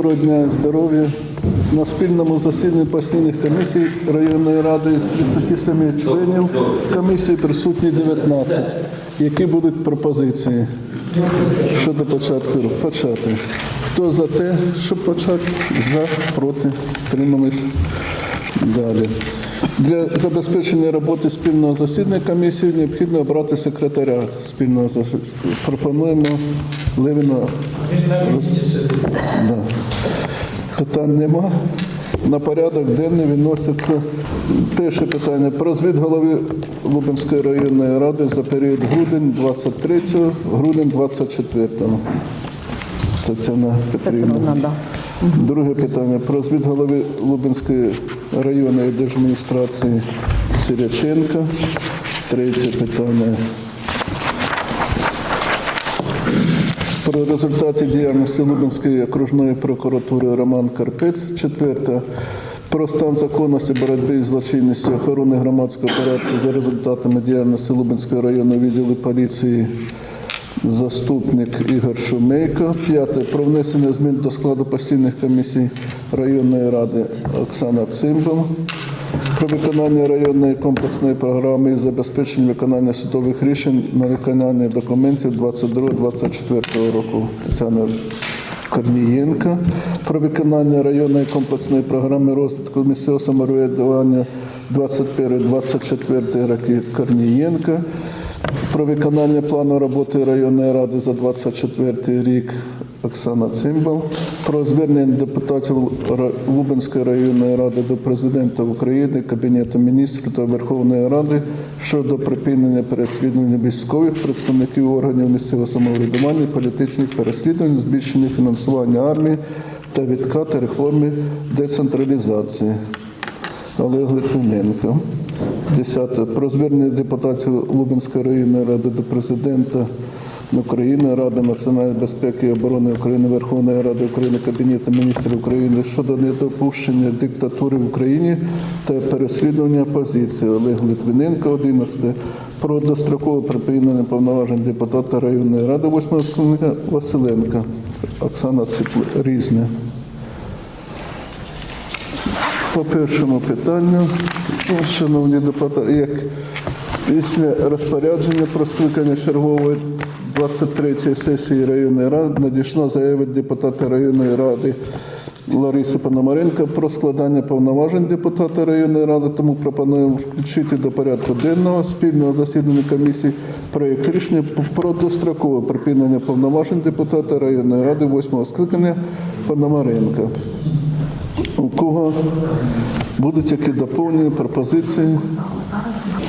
Доброго дня, здоров'я. На спільному засіданні постійних комісій районної ради з 37 членів комісії присутні 19. Які будуть пропозиції щодо початку? Почати. Хто за те, щоб почати? За, проти, тримались. Далі. Для забезпечення роботи спільного засідання комісії необхідно обрати секретаря спільного засідання. Пропонуємо Левіна. Да. Питань нема. На порядок денний виносяться перше питання про звіт голови Лубенської районної ради за період грудень 23 грудень 24 Тетяна Петрівна. Петровна, да. Друге питання про звіт голови Лубенської районної держадміністрації Сиряченка. Третє питання про результати діяльності Лубенської окружної прокуратури Роман Карпець. Четверте про стан законності боротьби з злочинністю охорони громадського порядку за результатами діяльності Лубенського районного відділу поліції заступник Ігор Шумейко. П'яте про внесення змін до складу постійних комісій районної ради Оксана Цимбал. Про виконання районної комплексної програми із забезпечення виконання судових рішень на виконання документів 22-24 року Тетяна Корнієнка. Про виконання районної комплексної програми розвитку місцевого самоврядування 21-24 роки Корнієнка. Про виконання плану роботи районної ради за 24 рік Оксана Цимбал. Про звернення депутатів Лубенської районної ради до президента України, Кабінету міністрів та Верховної Ради щодо припинення переслідування військових представників органів місцевого самоврядування, політичних переслідувань, збільшення фінансування армії та відкати реформи децентралізації. Олег Литвиненко. Десяте. Про звернення депутатів Лубенської районної ради до президента України, Ради національної безпеки і оборони України, Верховної Ради України, Кабінету міністрів України щодо недопущення диктатури в Україні та переслідування опозиції. Олег Литвиненко, 11. Про дострокове припинення повноважень депутата районної ради 8 скликання Василенка. Оксана Ципл... Різне. По першому питанню, шановні депутати, як після розпорядження про скликання чергової 23-ї сесії районної ради надійшла заява депутата районної ради Лариси Пономаренко про складання повноважень депутата районної ради, тому пропонуємо включити до порядку денного спільного засідання комісії проєкт рішення про дострокове припинення повноважень депутата районної ради 8 скликання Пономаренка. У кого будуть які доповнення, пропозиції?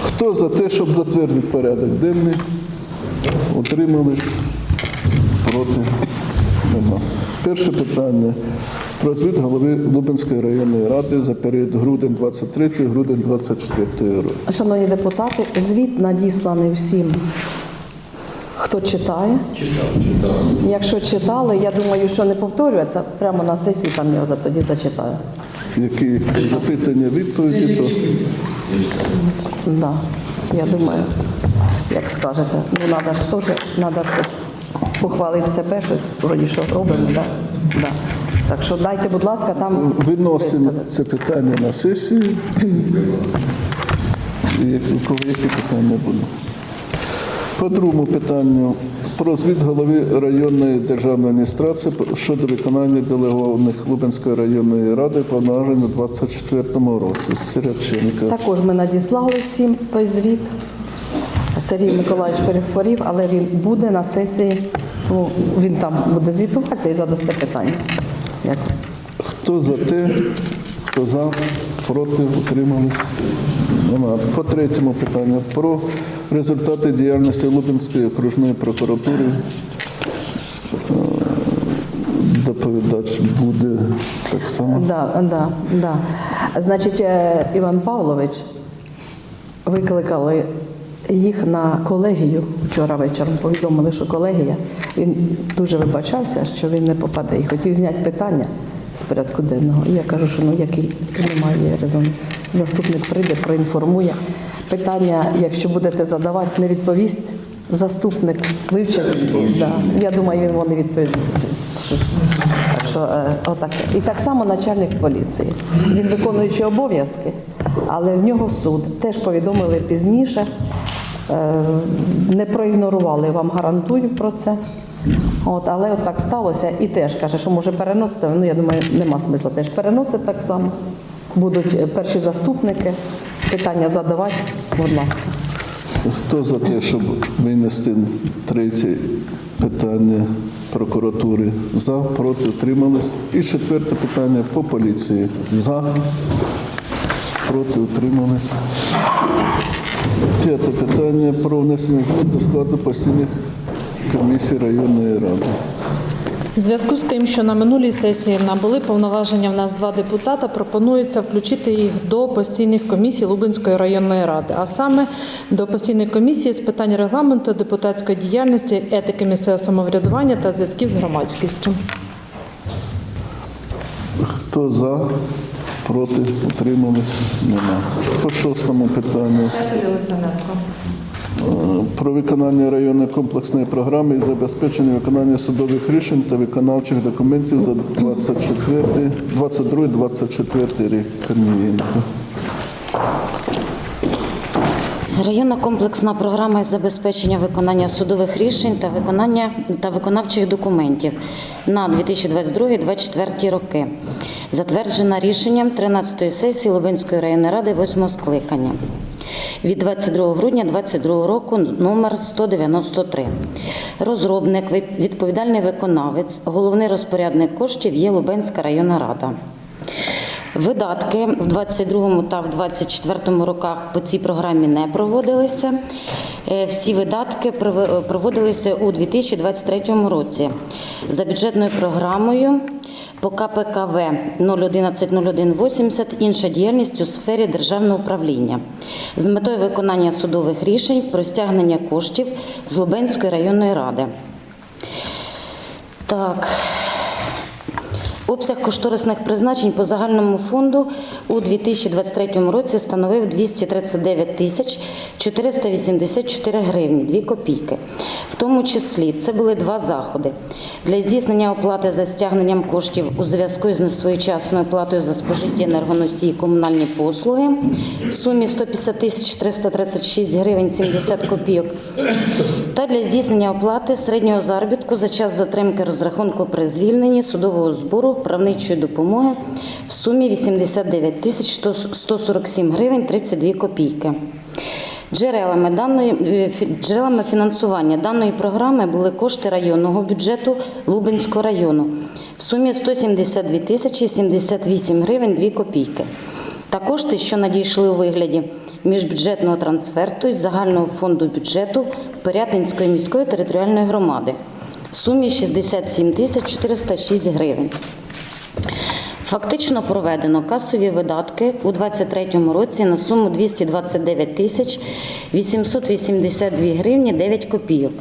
Хто за те, щоб затвердити порядок денний? Утримались? Проти? Нема. Перше питання. Про звіт голови Лубенської районної ради за період грудень 23 грудень 24 року. Шановні депутати, звіт надісланий всім, хто читає. Читав, Якщо читали, я думаю, що не повторюється, прямо на сесії там я тоді зачитаю. Які запитання, відповіді, то Да, я думаю, як скажете, ну треба ж теж, треба ж похвалити себе, щось вроді що робимо, да? Да. Так що дайте, будь ласка, там виносимо висказати. це питання на сесію. І у кого які питання будуть? По другому питанню про звіт голови районної державної адміністрації щодо виконання делегованих Лубенської районної ради повноважень у 24 році. Сиряченка. Також ми надіслали всім той звіт. Сергій Миколаївич перехворів, але він буде на сесії, тому він там буде звітуватися і задасте питання. Як Хто за те, хто за, проти, утримались? Нема. По третьому питанню про результати діяльності Лубенської окружної прокуратури. Доповідач буде так само. Да, да, да. Значить, е, Іван Павлович викликали їх на колегію вчора вечором. Повідомили, що колегія. Він дуже вибачався, що він не попаде і хотів зняти питання з порядку денного. І я кажу, що ну який немає резону. Заступник прийде, проінформує. Питання, якщо будете задавати, не відповість. Заступник вивчить. Да. Я думаю, він вони ж- Так що е, отаке. І так само начальник поліції. Він виконуючий обов'язки, але в нього суд. Теж повідомили пізніше. Е, Не проігнорували, вам гарантую про це. От, але от так сталося і теж каже, що може переносити. Ну я думаю, нема смисла теж переносити так само. Будуть е, перші заступники, питання задавати, будь ласка. Хто за те, щоб винести третє питання прокуратури? За, проти, утримались. І четверте питання по поліції. За, проти, утримались. П'яте питання про внесення змін до складу постійних комісій районної ради. В зв'язку з тим, що на минулій сесії набули повноваження в нас два депутата, пропонується включити їх до постійних комісій Лубенської районної ради, а саме до постійної комісії з питань регламенту, депутатської діяльності, етики місцевого самоврядування та зв'язків з громадськістю. Хто за, проти, утримались? Нема. По шостому питанню. Е, Про виконання районної комплексної програми і забезпечення виконання судових рішень та виконавчих документів за 24, 22-24 рік. Корнієнко. Районна комплексна програма із забезпечення виконання судових рішень та виконання та виконавчих документів на 2022-2024 роки, затверджена рішенням 13-ї сесії Лубенської районної ради 8 скликання від 22 грудня 2022 року номер 193. Розробник, відповідальний виконавець, головний розпорядник коштів є Лубенська районна рада. Видатки в 22 та в 24 роках по цій програмі не проводилися. Е, Всі видатки проводилися у 2023 році за бюджетною програмою по КПКВ 0110180 інша діяльність у сфері державного управління з метою виконання судових рішень про стягнення коштів з Лубенської районної ради. Так. Обсяг кошторисних призначень по загальному фонду у 2023 році становив 239 тисяч 484 гривні, 2 копійки. В тому числі це були два заходи. Для здійснення оплати за стягненням коштів у зв'язку з несвоєчасною платою за спожиті енергоносії комунальні послуги в сумі 150 тисяч 336 гривень 70 копійок та для здійснення оплати середнього заробітку за час затримки розрахунку при звільненні судового збору правничої допомоги в сумі 89 тисяч 147 гривень 32 копійки. Джерелами даної е, джерелами фінансування даної програми були кошти районного бюджету Лубенського району в сумі 172 тисячі 78 гривень 2 копійки та кошти, що надійшли у вигляді міжбюджетного трансферту із загального фонду бюджету Порятинської міської територіальної громади в сумі 67 тисяч 406 гривень. Фактично проведено касові видатки у 2023 році на суму 229 тисяч 882 гривні 9 копійок.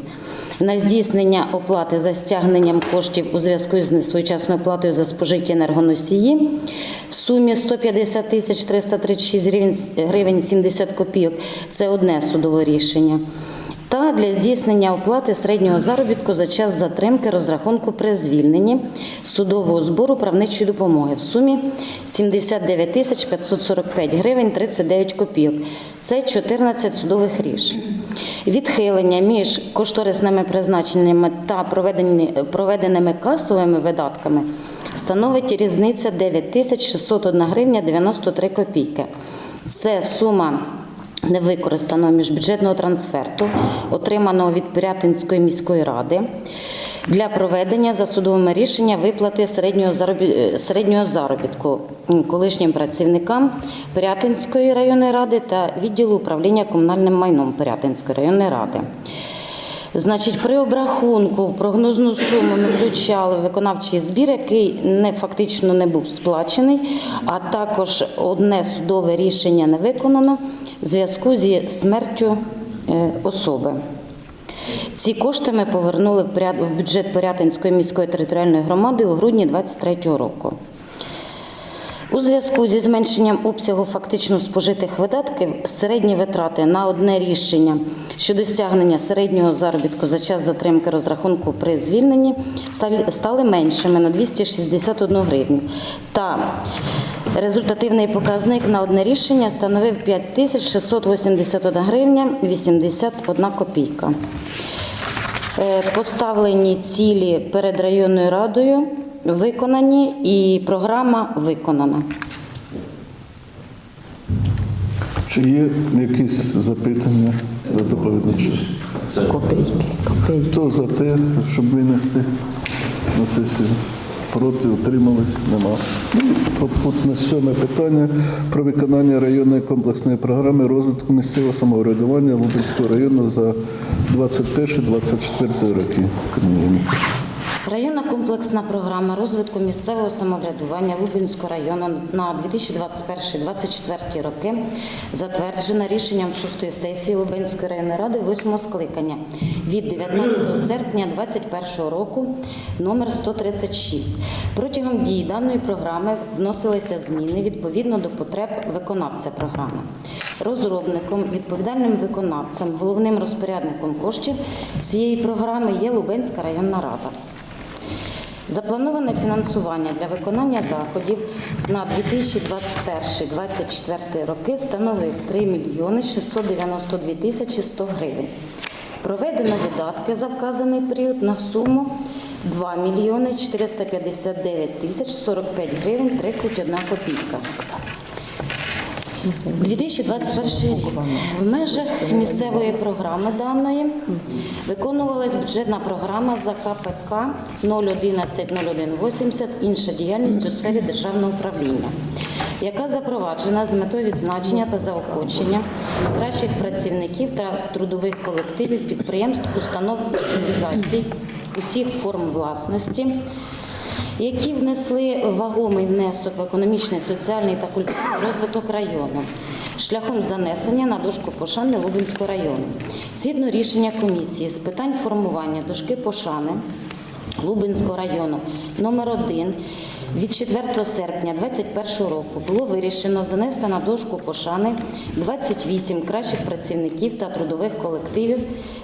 На здійснення оплати за стягненням коштів у зв'язку з несвоєчасною оплатою за спожиті енергоносії в сумі 150 тисяч 336 гривень, гривень 70 копійок. Це одне судове рішення та для здійснення оплати середнього заробітку за час затримки розрахунку при звільненні судового збору правничої допомоги в сумі 79 тисяч 545 гривень 39 копійок. Це 14 судових рішень. Відхилення між кошторисними призначеннями та проведеними касовими видатками становить різниця 9601 гривня 93 копійки. Це сума невикористаного міжбюджетного трансферту, отриманого від Пирятинської міської ради, для проведення за судовими рішеннями виплати середнього е, заробітку колишнім працівникам Пирятинської районної ради та відділу управління комунальним майном Пирятинської районної ради. Значить, при обрахунку в прогнозну суму ми включали виконавчий збір, який не фактично не був сплачений, а також одне судове рішення не виконано в зв'язку зі смертю е, особи. Ці кошти ми повернули в бюджет Порятинської міської територіальної громади у грудні 2023 року. У зв'язку зі зменшенням обсягу фактично спожитих видатків середні витрати на одне рішення щодо стягнення середнього заробітку за час затримки розрахунку при звільненні стали- меншими на 261 гривню. Та результативний показник на одне рішення становив 5681 гривня 81 копійка. Е, Поставлені цілі перед районною радою виконані і програма виконана. Чи є якісь запитання до доповідача? Копійки, копійки. Хто за те, щоб винести на сесію? Проти, утримались? Нема. Ну, Попутне сьоме питання про виконання районної комплексної програми розвитку місцевого самоврядування Лубенського району за 21-24 роки. Районна комплексна програма розвитку місцевого самоврядування Лубенського району на 2021-2024 роки затверджена рішенням 6 сесії Лубенської районної ради 8 скликання від 19 серпня 2021 року номер 136. Протягом дії даної програми вносилися зміни відповідно до потреб виконавця програми. Розробником, відповідальним виконавцем, головним розпорядником коштів цієї програми є Лубенська районна рада. Заплановане фінансування для виконання заходів на 2021-2024 роки становив 3 мільйони 692 тисячі 100 гривень. Проведено видатки за вказаний період на суму 2 мільйони 459 тисяч 45 гривень 31 копійка. 2021 рік. В межах місцевої програми даної виконувалась бюджетна програма за КПК 011-0180 інша діяльність у сфері державного управління, яка запроваджена з метою відзначення та заохочення кращих працівників та трудових колективів підприємств, установ організацій усіх форм власності які внесли вагомий внесок в економічний, соціальний та культурний розвиток району шляхом занесення на дошку пошани Лубенського району. Згідно рішення комісії з питань формування дошки пошани Лубенського району номер 1 від 4 серпня 2021 року було вирішено занести на дошку пошани 28 кращих працівників та трудових колективів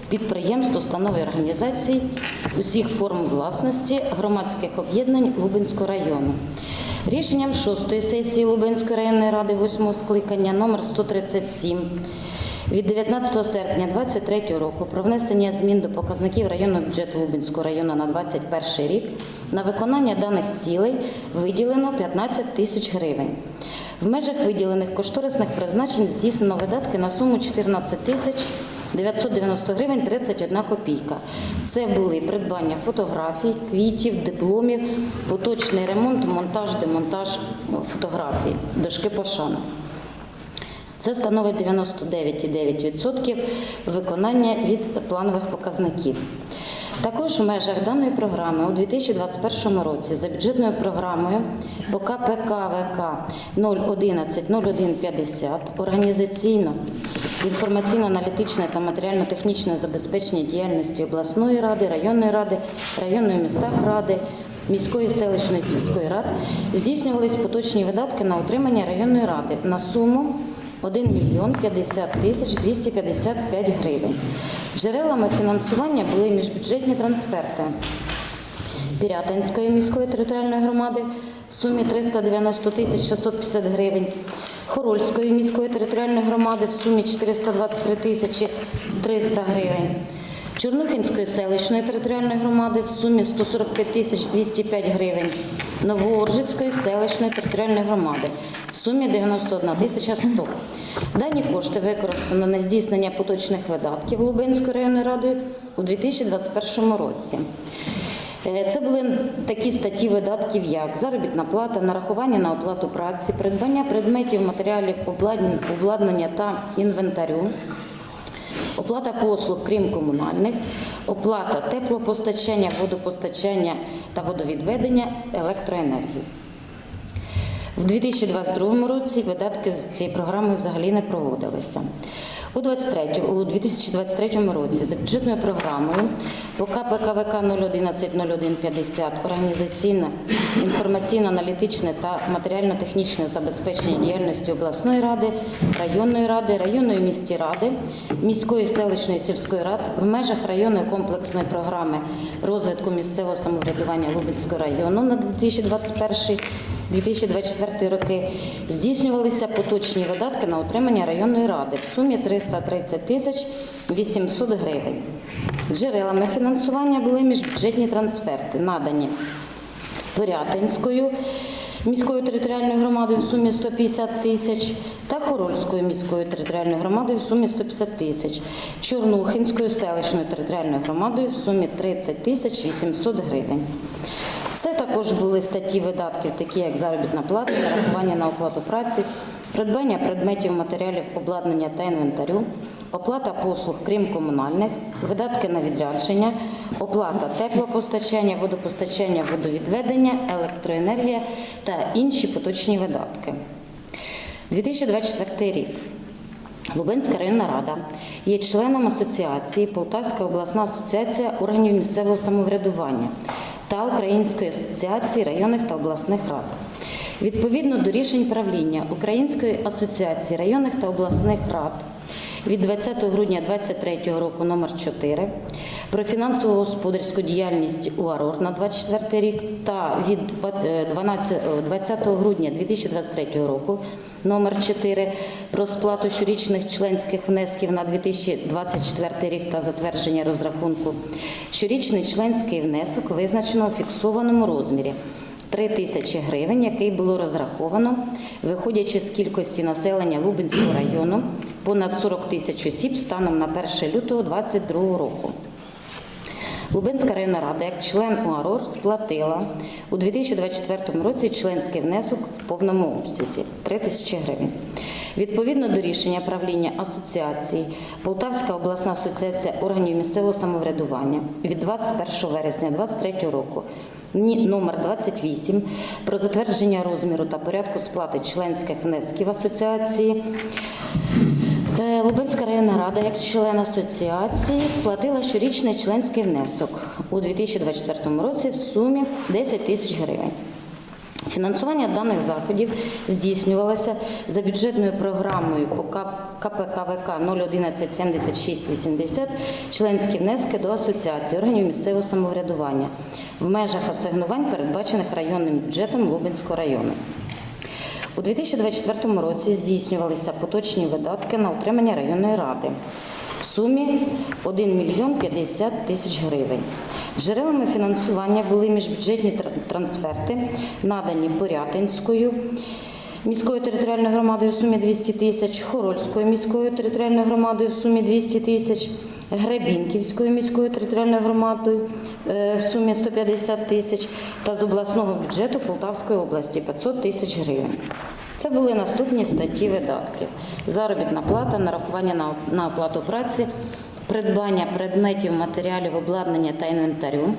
підприємств, установ і організацій усіх форм власності громадських об'єднань Лубенського району. Рішенням 6 сесії Лубенської районної ради 8 скликання номер 137 від 19 серпня 2023 року про внесення змін до показників районного бюджету Лубенського району на 2021 рік на виконання даних цілей виділено 15 тисяч гривень. В межах виділених кошторисних призначень здійснено видатки на суму 14 тисяч 990 гривень 31 копійка. Це були придбання фотографій, квітів, дипломів, поточний ремонт, монтаж, демонтаж фотографій, дошки пошани. Це становить 99,9% виконання від планових показників. Також в межах даної програми у 2021 році за бюджетною програмою по КПКВК 011-0150 організаційно, інформаційно-аналітичне та матеріально-технічне забезпечення діяльності обласної ради, районної ради, районної містах ради, міської селищної сільської рад здійснювались поточні видатки на утримання районної ради на суму 1 мільйон 50 тисяч 255 гривень. Джерелами фінансування були міжбюджетні трансферти Пірятинської міської територіальної громади в сумі 390 тисяч 650 гривень, Хорольської міської територіальної громади в сумі 423 тисячі 300 гривень, Чорнухинської селищної територіальної громади в сумі 145 тисяч 205 гривень, Новооржицької селищної територіальної громади в сумі 91 тисяча 100. Дані кошти використано на здійснення поточних видатків Лубенською районною радою у 2021 році. Е, Це були такі статті видатків, як заробітна плата, нарахування на оплату праці, придбання предметів, матеріалів, обладнання та інвентарю, оплата послуг, крім комунальних, оплата теплопостачання, водопостачання та водовідведення, електроенергії. В 2022 році видатки з цієї програми взагалі не проводилися. У 23, у 2023 році за бюджетною програмою по КПКВК 011-0150 організаційне, інформаційно-аналітичне та матеріально-технічне забезпечення діяльності обласної ради, районної ради, районної міської ради, міської селищної сільської рад в межах районної комплексної програми розвитку місцевого самоврядування Лубенського району на 2021 2024 роки здійснювалися поточні видатки на утримання районної ради в сумі 330 тисяч 800 гривень. Джерелами фінансування були міжбюджетні трансферти, надані Пирятинською міською територіальною громадою в сумі 150 тисяч та Хорольською міською територіальною громадою в сумі 150 тисяч, Чорнухинською селищною територіальною громадою в сумі 30 тисяч 800 гривень. Це також були статті видатків, такі як заробітна плата, нарахування на оплату праці, придбання предметів, матеріалів, обладнання та інвентарю, оплата послуг, крім комунальних, видатки на відрядження, оплата теплопостачання, водопостачання, водовідведення, електроенергія та інші поточні видатки. 2024 рік. Лубенська районна рада є членом асоціації Полтавська обласна асоціація органів місцевого самоврядування та Української асоціації районних та обласних рад. Відповідно до рішень правління Української асоціації районних та обласних рад від 20 грудня 2023 року номер 4 про фінансово господарську діяльність УАРОР на 24 рік та від 12 е, 20 грудня 2023 року номер 4 про сплату щорічних членських внесків на 2024 рік та затвердження розрахунку. Щорічний членський внесок визначено у фіксованому розмірі 3 тисячі гривень, який було розраховано, виходячи з кількості населення Лубенського району, понад 40 тисяч осіб станом на 1 лютого 2022 року. Лубенська районна рада як член УАРОР сплатила у 2024 році членський внесок в повному обсязі 3 тисячі гривень. Відповідно до рішення правління асоціації Полтавська обласна асоціація органів місцевого самоврядування від 21 вересня 2023 року номер 28 про затвердження розміру та порядку сплати членських внесків асоціації Лубенська районна рада, як член асоціації, сплатила щорічний членський внесок у 2024 році в сумі 10 тисяч гривень. Фінансування даних заходів здійснювалося за бюджетною програмою по КПКВК 0117680 членські внески до асоціації органів місцевого самоврядування в межах асигнувань, передбачених районним бюджетом Лубенського району. У 2024 році здійснювалися поточні видатки на утримання районної ради в сумі 1 мільйон 50 тисяч гривень. Джерелами фінансування були міжбюджетні трансферти, надані Порятинською міською територіальною громадою в сумі 200 тисяч, Хорольською міською територіальною громадою в сумі 200 тисяч, Гребінківською міською територіальною громадою в сумі 150 тисяч та з обласного бюджету Полтавської області 500 тисяч гривень. Це були наступні статті видатків: заробітна плата, нарахування на, на оплату праці, придбання предметів, матеріалів, обладнання та інвентарю,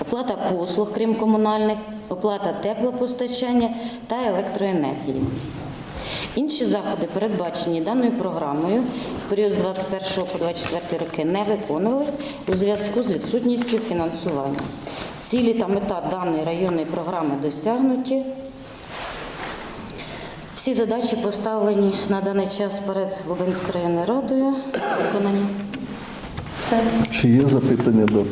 оплата послуг, крім комунальних, оплата теплопостачання та електроенергії. Інші заходи, передбачені даною програмою в період з 21 по 24 роки, не виконувались у зв'язку з відсутністю фінансування. Цілі та мета даної районної програми досягнуті. Всі задачі поставлені на даний час перед Лубенською районною радою. Виконані. Все. Чи є запитання до,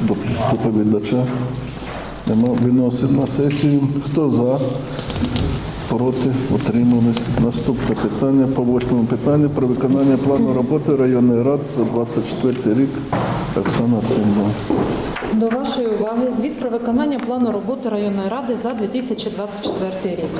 до доповідача? Нема. Виносимо на сесію. Хто за? Проти? Утримались. Наступне питання по восьмому питанню про виконання плану роботи районної ради за 24 рік. Оксана Цимбал. До вашої уваги звіт про виконання плану роботи районної ради за 2024 рік.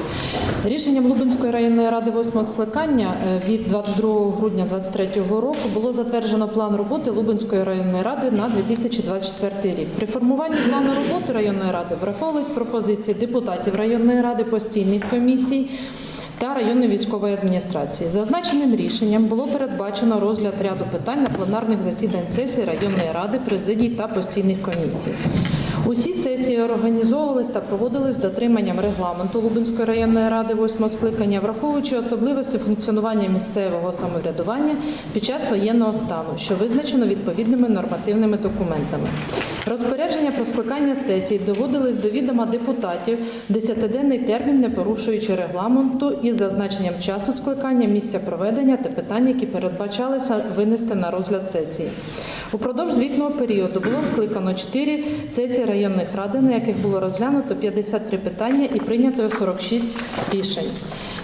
Рішенням Лубенської районної ради 8 скликання е, від 22 грудня 2023 року було затверджено план роботи Лубенської районної ради на 2024 рік. При формуванні плану роботи районної ради враховувались пропозиції депутатів районної ради, постійних комісій та районної військової адміністрації. Зазначеним рішенням було передбачено розгляд ряду питань на пленарних засідань сесії районної ради, президії та постійних комісій. Усі сесії організовувались та проводились з дотриманням регламенту Лубенської районної ради восьмого скликання, враховуючи особливості функціонування місцевого самоврядування під час воєнного стану, що визначено відповідними нормативними документами. Розпорядження про скликання сесій доводились до відома депутатів в 10-денний термін, не порушуючи регламенту із зазначенням часу скликання, місця проведення та питань, які передбачалися винести на розгляд сесії. Упродовж звітного періоду було скликано 4 сесії районних ради, на яких було розглянуто 53 питання і прийнято 46 рішень.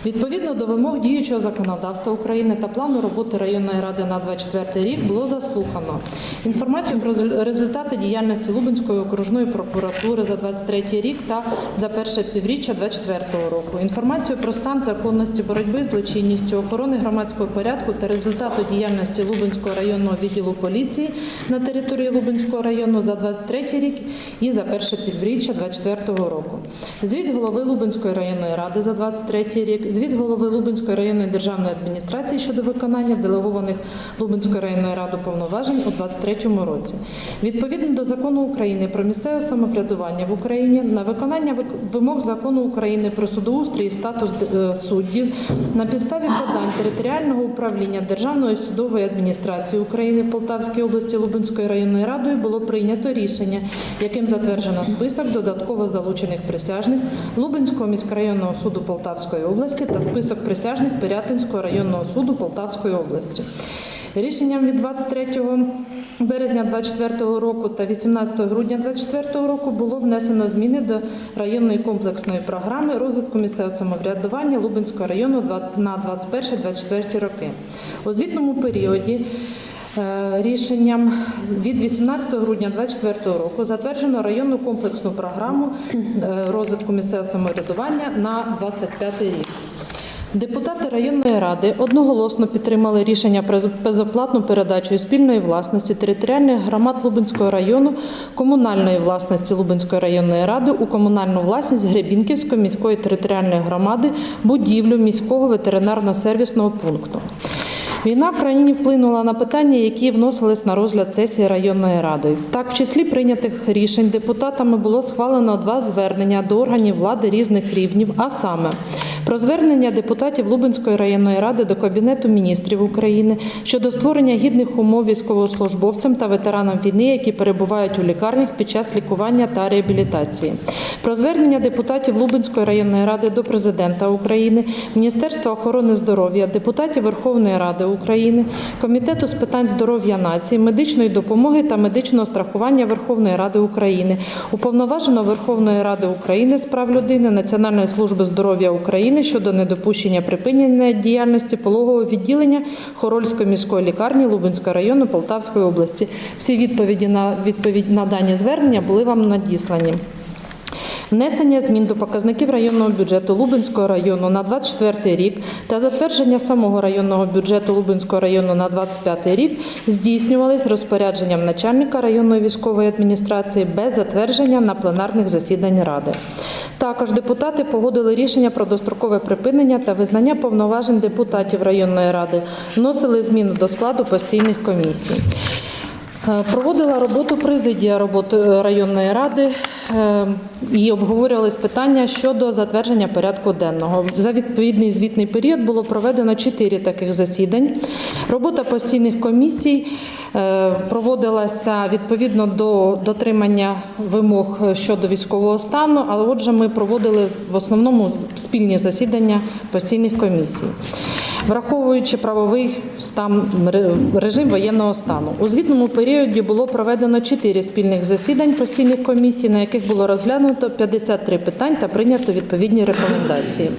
Відповідно до вимог діючого законодавства України та плану роботи районної ради на 24 рік було заслухано інформацію про результати діяльності Лубенської окружної прокуратури за 23 рік та за перше півріччя 24 року. Інформацію про стан законності боротьби з злочинністю, охорони громадського порядку та результату діяльності Лубенського районного відділу поліції на території Лубенського району за 23 рік і за перше півріччя 24 року. Звіт голови Лубенської районної ради за 23 рік, звіт голови Лубенської районної державної адміністрації щодо виконання делегованих Лубенської районної ради повноважень у 23 році. Відповідно до закону України про місцеве самоврядування в Україні на виконання вимог закону України про судоустрій і статус е, суддів на підставі подань територіального управління Державної судової адміністрації України в Полтавській області Лубенською районною радою було прийнято рішення, яким затверджено список додатково залучених присяжних Лубенського міськрайонного суду Полтавської області та список присяжних Пирятинського районного суду Полтавської області. Рішенням від 23 березня 24 року та 18 грудня 24 року було внесено зміни до районної комплексної програми розвитку місцевого самоврядування Лубенського району на 21-24 роки. У звітному періоді Е, Рішенням від 18 грудня 2024 року затверджено районну комплексну програму е, розвитку місцевого самоврядування на 25 рік. Депутати районної ради одноголосно підтримали рішення про безоплатну передачу спільної власності територіальних громад Лубенського району комунальної власності Лубенської районної ради у комунальну власність Гребінківської міської територіальної громади будівлю міського ветеринарно-сервісного пункту. Війна в країні вплинула на питання, які вносились на розгляд сесії районної ради. Так, в числі прийнятих рішень депутатами було схвалено два звернення до органів влади різних рівнів, а саме про звернення депутатів Лубенської районної ради до Кабінету міністрів України щодо створення гідних умов військовослужбовцям та ветеранам війни, які перебувають у лікарнях під час лікування та реабілітації. Про звернення депутатів Лубенської районної ради до президента України, Міністерства охорони здоров'я, депутатів Верховної Ради України, Комітету з питань здоров'я нації, медичної допомоги та медичного страхування Верховної Ради України, уповноваженого Верховної Ради України з прав людини, Національної служби здоров'я України щодо недопущення припинення діяльності пологового відділення Хорольської міської лікарні Лубенського району Полтавської області. Всі відповіді на відповідь на дані звернення були вам надіслані. Внесення змін до показників районного бюджету Лубенського району на 24 рік та затвердження самого районного бюджету Лубенського району на 25 рік здійснювались розпорядженням начальника районної військової адміністрації без затвердження на пленарних засіданнях ради. Також депутати погодили рішення про дострокове припинення та визнання повноважень депутатів районної ради, вносили зміни до складу постійних комісій. Е, Проводила роботу президія роботи е, районної ради і обговорювались питання щодо затвердження порядку денного. За відповідний звітний період було проведено чотири таких засідань. Робота постійних комісій е, проводилася відповідно до дотримання вимог щодо військового стану, але отже, ми проводили в основному спільні засідання постійних комісій. Враховуючи правовий стан режим воєнного стану, у звітному періоді було проведено чотири спільних засідань постійних комісій, на яких було розглянуто 53 питань та прийнято відповідні рекомендації.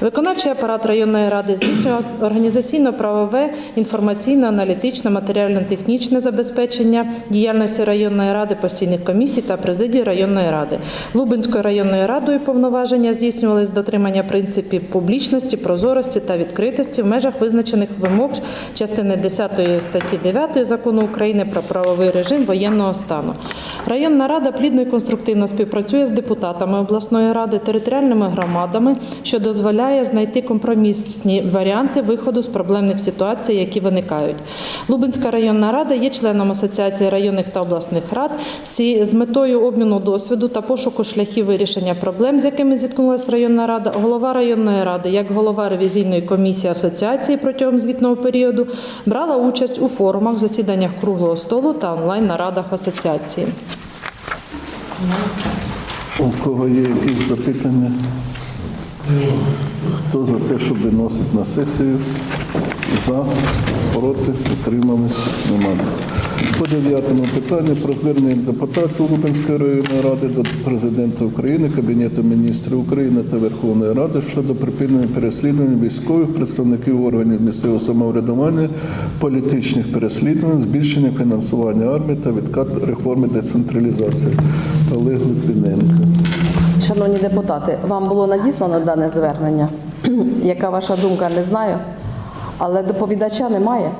Виконавчий апарат районної ради здійснює організаційно-правове, інформаційно-аналітичне, матеріально-технічне забезпечення діяльності районної ради, постійних комісій та президії районної ради. Лубенською районною радою повноваження здійснювалися з дотримання принципів публічності, прозорості та відкритості в межах визначених вимог частини 10 статті 9 закону України про правовий режим воєнного стану. Районна рада плідно і конструктивно співпрацює з депутатами обласної ради, територіальними громадами, що дозволяє знайти компромісні варіанти виходу з проблемних ситуацій, які виникають. Лубенська районна рада є членом Асоціації районних та обласних рад з метою обміну досвіду та пошуку шляхів вирішення проблем, з якими зіткнулася районна рада. Голова районної ради, як голова ревізійної комісії асоціації протягом звітного періоду, брала участь у форумах, засіданнях круглого столу та онлайн нарадах асоціації. У кого є якісь запитання? Хто за те, щоб виносити на сесію? За, проти, утримались, немає. По дев'ятому питанню про звернення депутатів Лубенської районної ради до президента України, Кабінету міністрів України та Верховної Ради щодо припинення переслідувань військових представників органів місцевого самоврядування, політичних переслідувань, збільшення фінансування армії та відкат реформи децентралізації. Олег Литвиненко. Шановні депутати, вам було надіслано дане звернення. Яка ваша думка, не знаю. Але доповідача немає.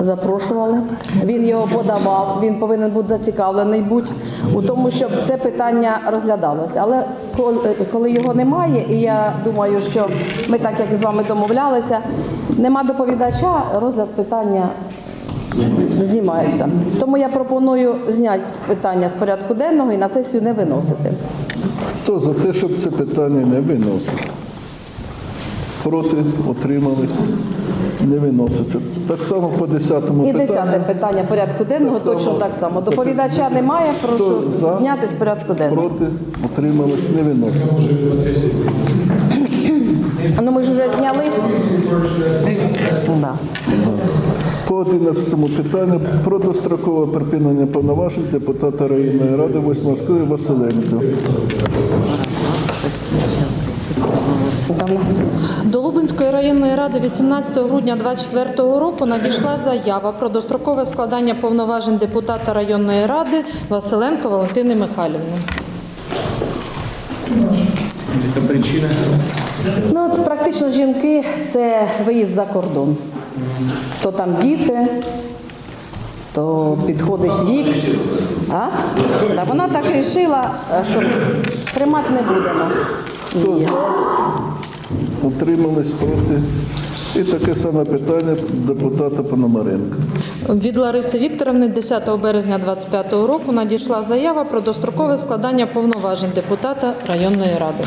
Запрошували. Він його подавав, він повинен бути зацікавлений будь у тому, щоб це питання розглядалося. Але коли- його немає, і я думаю, що ми так як з вами домовлялися, нема доповідача, розгляд питання знімається. Тому я пропоную зняти питання з порядку денного і на сесію не виносити. Хто за те, щоб це питання не виносити? Проти, утримались, не виноситься. Так само по 10-му І питанню. десяте питання порядку денного Так само. точно так само. Це Доповідача немає, прошу Хто за? зняти з порядку денного. Проти, утримались, не виноситься. Ну ми ж вже зняли. Да. По 11 питанню про дострокове припинення повноважень депутата районної ради 8 скликання Василенко. Там у нас До Лубенської районної ради 18 грудня 2024 року надійшла заява про дострокове складання повноважень депутата районної ради Василенко Валентини Михайлівни. Яка причина? Ну, от практично жінки це виїзд за кордон. То там діти, то підходить вік. А? Та вона так вирішила, що приймати не будемо. Хто за? Утримались проти. І таке саме питання депутата Пономаренка. Від Лариси Вікторовни 10 березня 2025 року надійшла заява про дострокове складання повноважень депутата районної ради.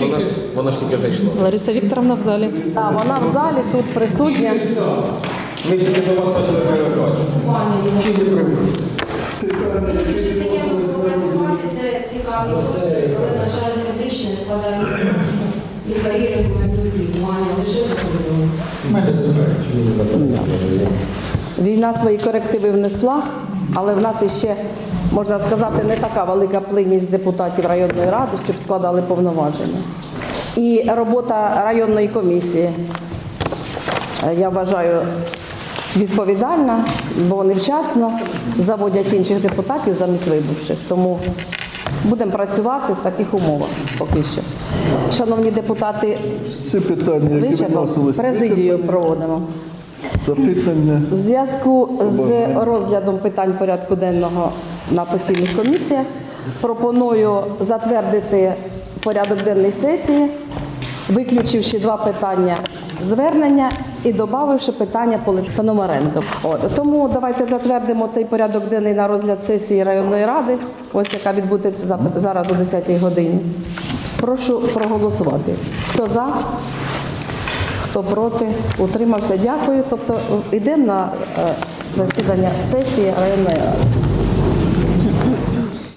Вона, вона ж тільки зайшла. Лариса Вікторовна в залі. Так, вона в залі тут присутня. Ми ж до вас почали привикати. Це цікаві особи, але, на жаль, медичне лікарі рекомендують лікування лише за кордоном. Війна свої корективи внесла, але в нас іще, можна сказати, не така велика плинність депутатів районної ради, щоб складали повноваження. І робота районної комісії, е, я вважаю, відповідальна, бо вони вчасно заводять інших депутатів замість вибувших. Тому будемо працювати в таких умовах поки що. Шановні депутати, Всі питання, які виносились, президію проводимо. запитання. В зв'язку з розглядом питань порядку денного на постійних комісіях пропоную затвердити порядок денний сесії, виключивши два питання звернення і додавши питання по Пономаренко. От тому давайте затвердимо цей порядок денний на розгляд сесії районної ради, ось яка відбудеться завтра зараз о 10-й годині. Прошу проголосувати. Хто за? Хто проти, утримався. Дякую. Тобто йдемо на е, засідання сесії районної ради.